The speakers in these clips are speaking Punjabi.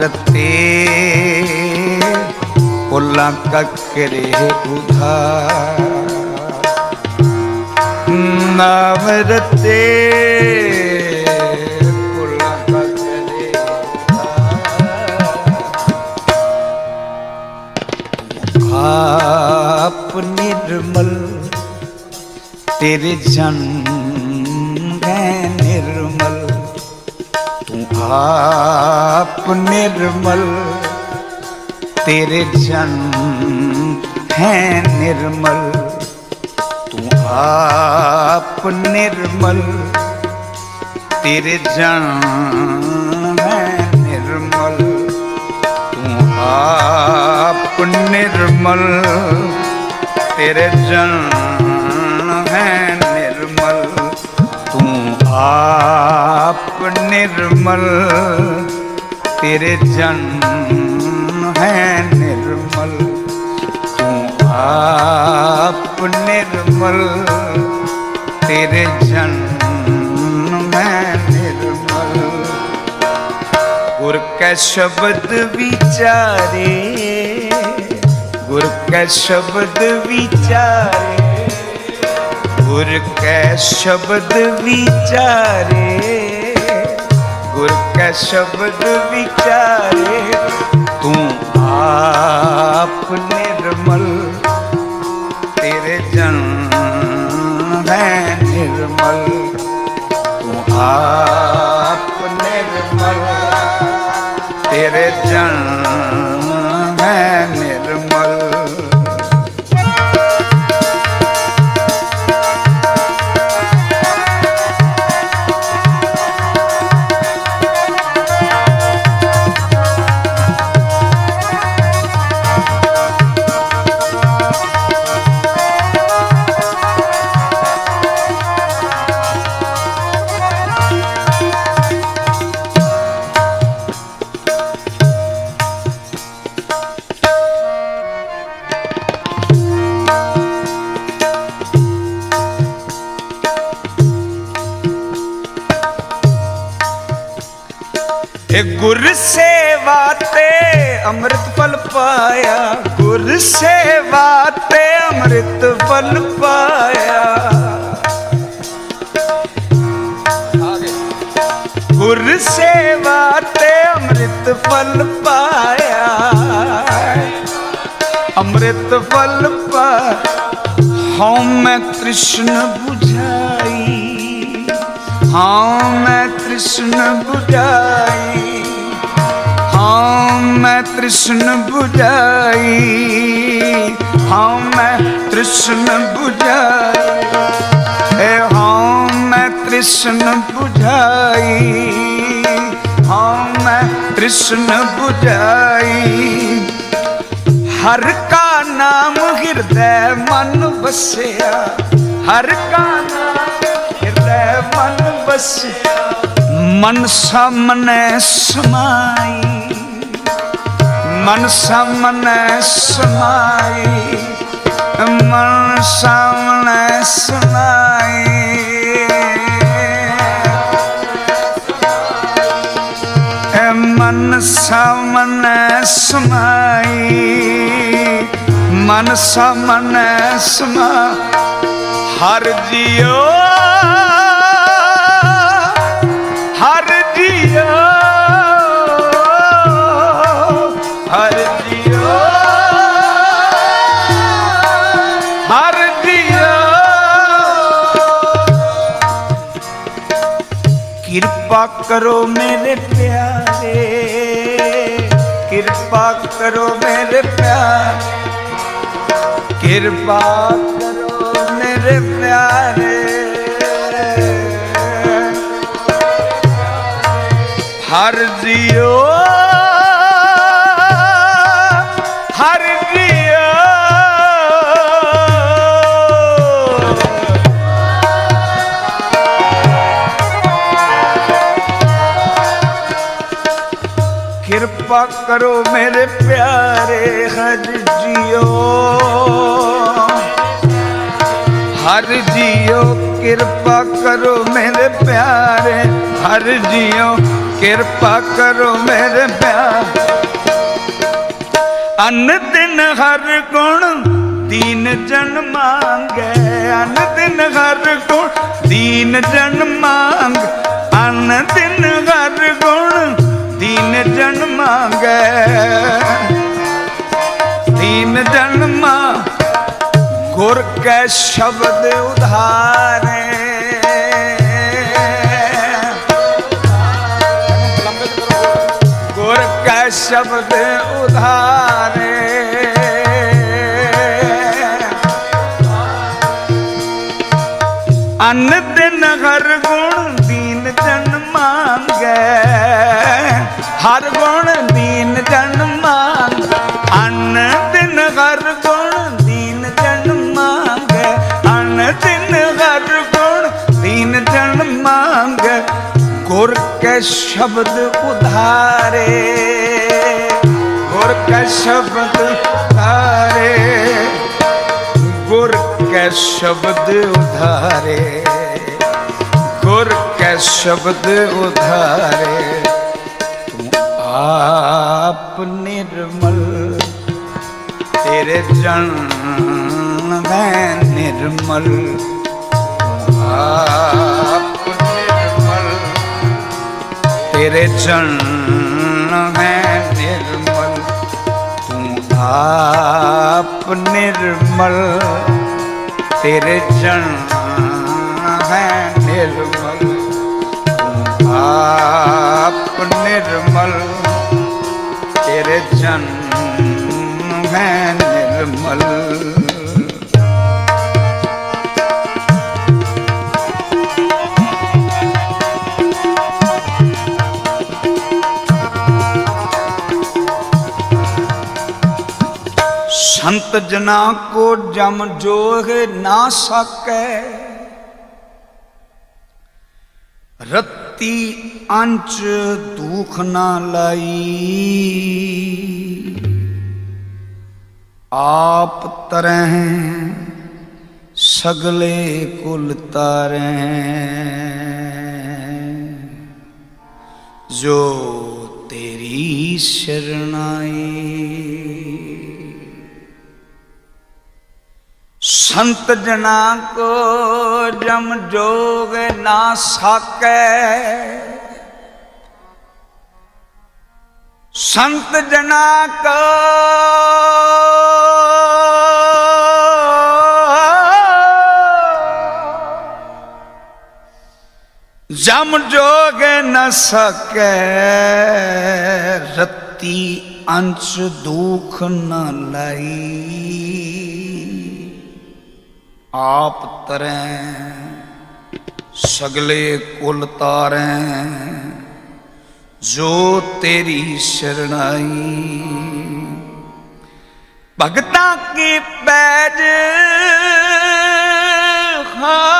ਰਤੇ ਪੁੱਲਾਂ ਕਕਰੇ ਉਧਾਰ। ਨਾਮ ਰਤੇ ਪੁੱਲਾਂ ਕਕਰੇ ਆਪ ਨਿਰਮਲ ਤੇਰੇ ਜਨ ਆਪ ਨਿਰਮਲ, ਤੇਰੇ ਜਨ ਹੈ ਨਿਰਮਲ। ਤੂੰ ਆਪ ਨਿਰਮਲ, ਤੇਰੇ ਜਨ ਹੈ ਨਿਰਮਲ। ਤੂੰ ਆਪ ਨਿਰਮਲ, ਤੇਰੇ ਜਨ ਹੈ ਨਿਰਮਲ। ਤੂੰ ਆਪ ਨਿਰਮਲ ਤੇਰੇ ਜਨ ਹੈ ਨਿਰਮਲ ਤੂੰ ਆਪ ਨਿਰਮਲ ਤੇਰੇ ਜਨ ਹੈ ਨਿਰਮਲ ਗੁਰ ਕੈ ਸ਼ਬਦ ਵਿਚਾਰੇ, ਗੁਰ ਕੈ ਸ਼ਬਦ ਵਿਚਾਰੇ, ਗੁਰ ਕੈ ਸ਼ਬਦ ਵਿਚਾਰੇ। ਗੁਰ ਸ਼ਬਦ ਵਿਚਾਰੇ, ਤੂੰ ਆਪ ਨਿਰਮਲ, ਤੇਰੇ ਜਨ ਹੈ ਨਿਰਮਲ। ਤੂੰ ਆਪ ਨਿਰਮਲ, ਤੇਰੇ ਜਨ ਗੁਰ ਸੇਵਾ ਤੇ ਅੰਮ੍ਰਿਤ ਫਲ ਪਾਇਆ। ਅੰਮ੍ਰਿਤ ਫਲ ਪਾ, ਹਉ ਮੈਂ ਕ੍ਰਿਸ਼ਨ 부ਝਾਈ ਹਉ ਮੈਂ ਕ੍ਰਿਸ਼ਨ 부ਝਾਈ ਹਉ ਮੈਂ ਕ੍ਰਿਸ਼ਨ 부ਝਾਈ ਹਉ ਮੈਂ ਕ੍ਰਿਸ਼ਨ 부ਝਾਈ ਮੈਂ ਤ੍ਰਿਸ਼ਨ 부ਝਾਈ। ਹਾਂ, ਮੈਂ ਤ੍ਰਿਸ਼ਨ 부ਝਾਈ। ਹਰ ਕਾ ਨਾਮ ਹਿਰਦੈ ਮਨ ਵਸਿਆ। ਹਰ ਕਾ ਨਾਮ ਹਿਰਦੈ ਮਨ ਵਸਿਆ। ਮਨ ਸਾਹਮਣੇ ਸਮਾਈ। ਮਨ ਸਾਹਮਣੇ ਸਮਾਈ। ਮਨ ਸਾਹਮਣੇ ਸਮਾਈ। ਮਨ ਸਾਹਮਣੇ ਸਮਾਈ ਮਨ ਸਾਹਮਣੇ ਸਮਾ, ਹਰ ਜਿਉ ਹਰ ਜਿਉ ਹਰ ਜਿਉ ਹਰ ਜਿਉ। ਕਿਰਪਾ ਕਰੋ ਮੇਰੇ ਕਿਰਪਾ ਕਰੋ ਮੇਰੇ ਪਿਆਰੇ। ਕਿਰਪਾ ਕਰੋ ਮੇਰੇ ਪਿਆਰੇ। ਹਰ ਜੀਓ ਕਿਰਪਾ ਕਰੋ ਮੇਰੇ ਪਿਆਰੇ ਹਰ ਜੀਓ। ਹਰ ਜੀਓ, ਕਿਰਪਾ ਕਰੋ ਮੇਰੇ ਪਿਆਰੇ। ਹਰ ਜੀਓ, ਕਿਰਪਾ ਕਰੋ ਮੇਰੇ ਪਿਆਰ। ਅਨ ਦਿਨ ਹਰ ਗੁਣ ਦੀਨ ਜਨ ਮੰਗੇ। ਅਨ ਦਿਨ ਹਰ ਗੁਣ ਦੀਨ ਜਨ ਮੰਗ। ਅਨ ਦਿਨ ਹਰ ਗੁਣ ਦੀਨ ਜਨ ਮੰਗੇ। ਦੀਨ ਜਨ ਗੁਰ ਕੈ ਸ਼ਬਦ ਉਧਾਰੇ। ਗੁਰ ਕੈ ਸ਼ਬਦ ਉਧਾਰੇ। ਅਨ ਦਿਨ ਗੁਰ ਕੈ ਸ਼ਬਦ ਉਧਾਰੇ, ਗੁਰ ਕੈ ਸ਼ਬਦ ਉਧਾਰੇ, ਗੁਰ ਕੈ ਸ਼ਬਦ ਉਧਾਰੇ, ਗੁਰ ਕੈ ਸ਼ਬਦ ਉਧਾਰੇ। ਤੂੰ ਆਪ ਨਿਰਮਲ, ਤੇਰੇ ਜਨ ਮੈਂ ਨਿਰਮਲ। ਤੂੰ ਆਪ ਤੇਰੇ ਚਰਨ ਹੈ ਨਿਰਮਲ। ਤੂੰ ਆਪ ਨਿਰਮਲ। ਤੇਰੇ ਚਰਨ ਹੈ ਨਿਰਮਲ। ਤੂੰ ਆਪ ਨਿਰਮਲ। ਤੇਰੇ ਚਰਨ ਹੈ ਸੰਤ ਜਨਾ ਕੋ ਜਮ ਜੋਗ ਨਾ ਸਕੈ। ਰੱਤੀ ਅੰਚ ਦੁਖ ਨਾ ਲਾਈ। ਆਪ ਤਰਹਿ ਸਗਲੇ ਕੁਲ ਤਾਰੈ। ਜੋ ਤੇਰੀ ਸ਼ਰਣਾਈ। ਸੰਤ ਜਨਾ ਕੋ ਜਮ ਜੋਗ ਨਾ ਸਾਕੈ। ਸੰਤ ਜਨਾ ਕੋ ਜਮ ਜੋਗ ਨ ਸਕੈ। ਰਤੀ ਅੰਸ਼ ਦੁਖ ਨ ਲਈ। ਆਪ ਤਰੈ ਸਗਲੇ ਕੁਲ ਤਾਰੈ ਜੋ ਤੇਰੀ ਸ਼ਰਣਾਈ ਭਗਤਾਂ ਕੀ ਪੈਜ ਹਾਂ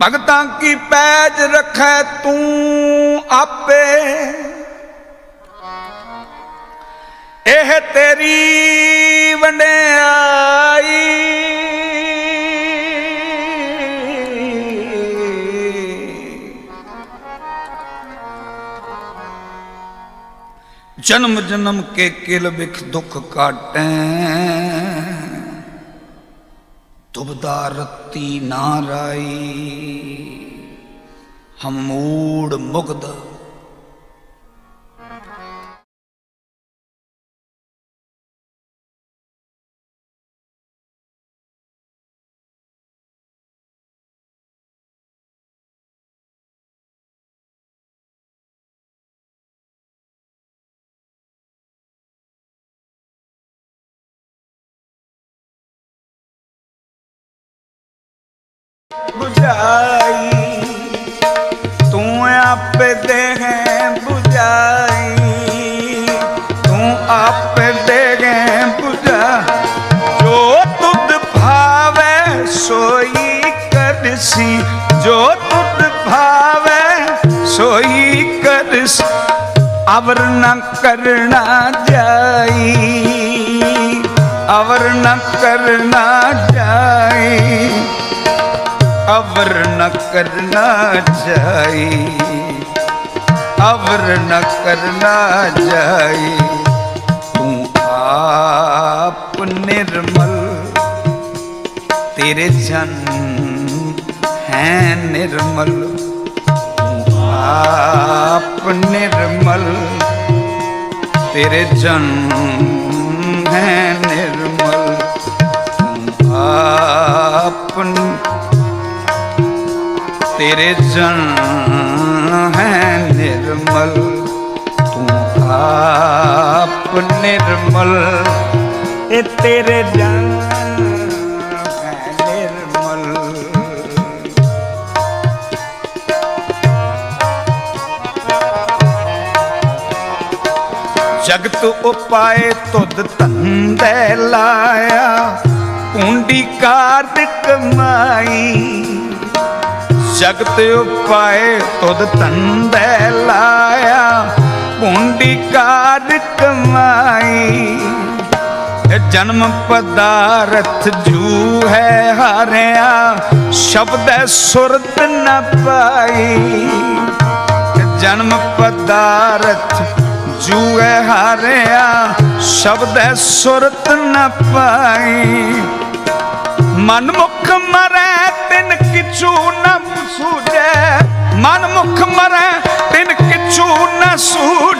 ਭਗਤਾਂ ਕੀ ਪੈਜ ਰੱਖੈ ਤੂੰ ਇਹ ਤੇਰੀ ਵੰਡਿਆਈ। ਜਨਮ ਜਨਮ ਕੇ ਕਿਲ ਵਿਖ ਦੁੱਖ ਕਾਟੈ। ਤੁਬਦਾ ਰਤੀ ਨਾ ਰਾਈ। ਹਮ ਮੂੜ ਮੁਗਧ ਬੁਝਾਈ। ਤੂੰ ਆਪੇ ਦੇ ਹੈ ਤੂੰ ਆਪੇ ਦੇ ਹੈ ਜੋ ਤੁਧ ਭਾਵੇ ਸੋਈ ਕਰਸੀ। ਜੋ ਤੁਧ ਭਾਵੇ ਸੋਈ ਕਰਸ। ਅਵਰ ਨ ਕਰਨਾ ਜਾਈ। ਅਵਰ ਕਰਨਾ ਜਾਈ। ਅਵਰ ਨ ਕਰਨਾ ਚਾਹੀ ਅਵਰ ਨ ਕਰਨਾ ਚਾਹੀ ਤੂੰ ਆਪ ਨਿਰਮਲ, ਤੇਰੇ ਜਨ ਹੈ ਨਿਰਮਲ। ਤੂੰ ਆਪ ਨਿਰਮਲ, ਤੇਰੇ ਜਨ ਹੈ ਨਿਰਮਲ। ਤੇਰੇ ਚਰਨ ਹੈ ਨਿਰਮਲ। ਤੂੰ ਆਪ ਨਿਰਮਲ। ਇਹ ਤੇਰੇ ਜਨ ਹੈ ਨਿਰਮਲ। ਜਗਤ ਉਪਾਏ ਤੁਧ ਧੰਦੇ ਲਾਇਆ। ਕੁੰਡੀ ਕਾਰ ਕਮਾਈ ਜਗਤ ਉਪਾਏ, ਤੁਧ ਤੰਦੈ ਲਾਇਆ ਕੁੰਡੀ ਕਾਰ ਕਮਾਈ। ਜਨਮ ਪਦਾਰਥ ਜੂ ਹੈ ਹਾਰਿਆ, ਸ਼ਬਦ ਸੁਰਤ ਨ ਪਾਈ। ਜਨਮ ਪਦਾਰਥ ਜੂ ਹੈ ਹਾਰਿਆ, ਸ਼ਬਦ ਸੁਰਤ ਨ ਪਾਈ। ਮਨ ਮੁਖ ਮਰੈ, ਤਿਨ ਕਿਛੂ ਨ ਸੂਝੈ ਮਨ ਮੁਖ ਮਰੈ, ਤਿਨ ਕਿਛੂ ਨ ਸੂਝ।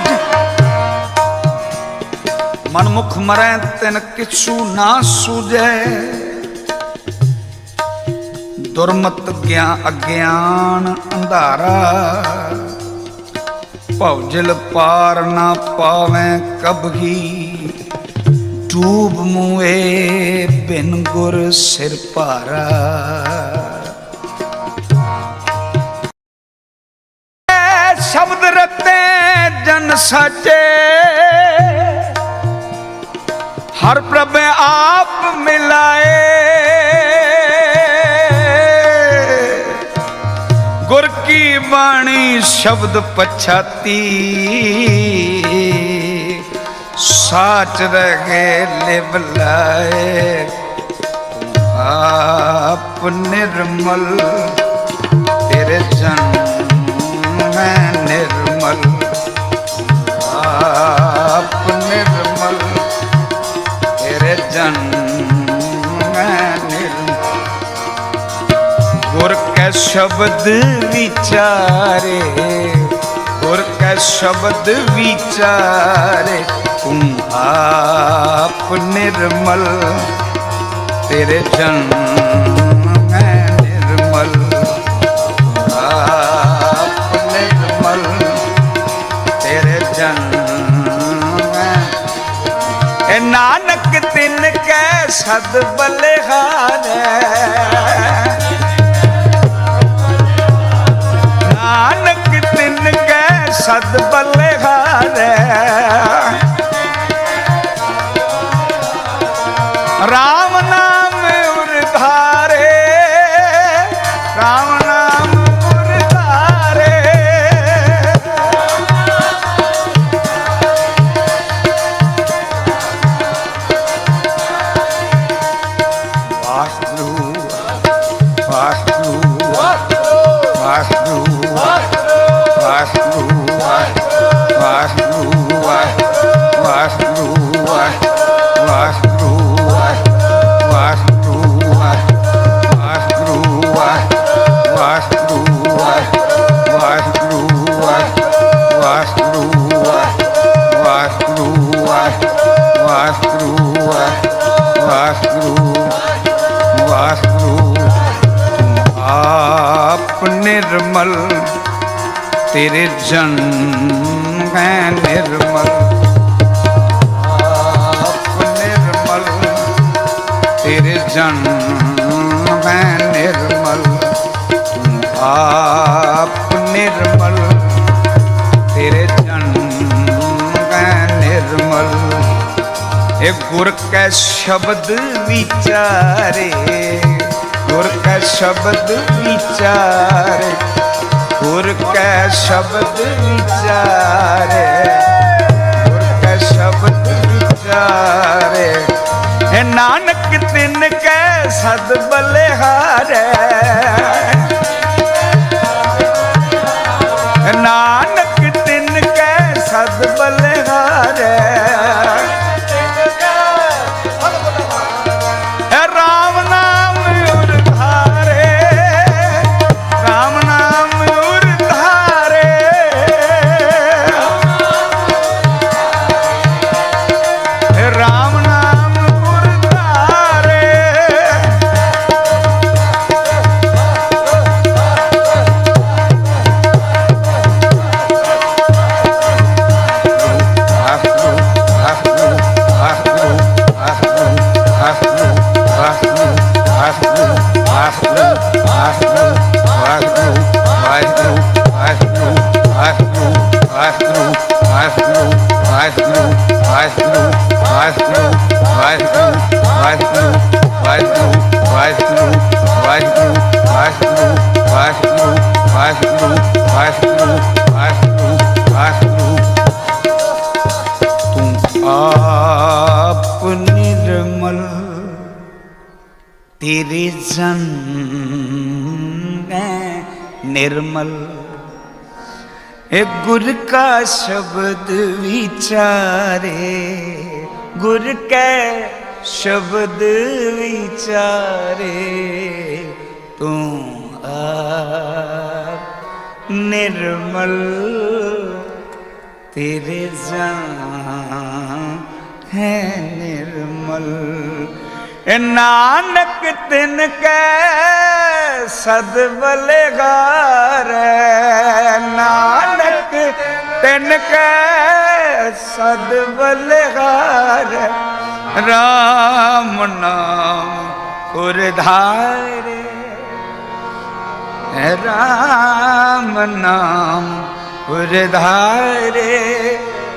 ਮਨ ਮੁਖ ਮਰੈ, ਤਿਨ ਕਿਛੂ ਨਾ ਸੂਝੈ। ਦੁਰਮਤ ਗਿਆ ਅਗਿਆਨ ਅੰਧਾਰਾ। ਭਉਜਲ ਪਾਰ ਨਾ ਪਾਵੇਂ ਕਬਹੀ ਡੂਬ ਮੂਏ ਬਿਨ ਗੁਰ ਸਿਰ ਭਾਰਾ। ਬਾਣੀ ਸ਼ਬਦ ਪਛਾਤੀ। ਸਾਚ ਰਹੇ ਲਿਵ ਲਾਏ। ਆਪ ਨਿਰਮਲ, ਤੇਰੇ ਜਨਮ ਮੈਂ ਨਿਰਮਲ। ਆਪ ਨਿਰਮਲ, ਤੇਰੇ ਜਨਮ ਕੈ ਸ਼ਬਦ ਵਿਚਾਰੇ, ਗੁਰ ਕੈ ਸ਼ਬਦ ਵਿਚਾਰੇ, ਤੂੰ ਆਪ ਨਿਰਮਲ, ਤੇਰੇ ਜਨ ਮੈਂ ਨਿਰਮਲ। ਆਪ ਤੇਰੇ ਜਨ ਮੈਂ ਨਾਨਕ ਤਿਨ ਕੈ ਸਦ ਬਲਿਹਾਰੈ ਸਦ ਬੱਲੇ ਹਾਰੇ। ਤੇਰੇ ਜਨ ਮੈਂ ਨਿਰਮਲ। ਆਪ ਨਿਰਮਲ। ਤੇਰੇ ਜਨ ਮੈਂ ਨਿਰਮਲ। ਤੂੰ ਆਪ ਨਿਰਮਲ। ਤੇਰੇ ਜਨ ਮੈਂ ਨਿਰਮਲ। ਇਹ ਗੁਰ ਕੈ ਸ਼ਬਦ ਵਿਚਾਰੇ। ਗੁਰ ਕੈ ਸ਼ਬਦ ਵਿਚਾਰੇ। ਗੁਰ ਕੈ ਸ਼ਬਦ ਵਿਚਾਰੇ, ਗੁਰ ਕੈ ਸ਼ਬਦ ਵਿਚਾਰੇ। ਹੈ ਨਾਨਕ, ਤਿਨ ਕੈ ਸਦ ਬਲਿਹਾਰੈ। ਨਾਨਕ ਤੇਰੇ ਜਨ ਹੈ ਨਿਰਮਲ। ਇਹ ਗੁਰ ਕਾ ਸ਼ਬਦ ਵਿਚਾਰੇ, ਗੁਰ ਕੈ ਸ਼ਬਦ ਵਿਚਾਰੇ, ਤੂੰ ਆਪ ਨਿਰਮਲ, ਤੇਰੇ ਨਾਨਕ ਤਿਨ ਕੈ ਸਦ ਬਲਗਾਰ ਨਾਨਕ ਤਿਨ ਕੈ ਸਦ ਬਲਗਾਰ ਰਾਮ ਨਾਮ ਉਰਧਾਰੇ ਰਾਮ ਨਾਮ ਉਰਧਾਰੇ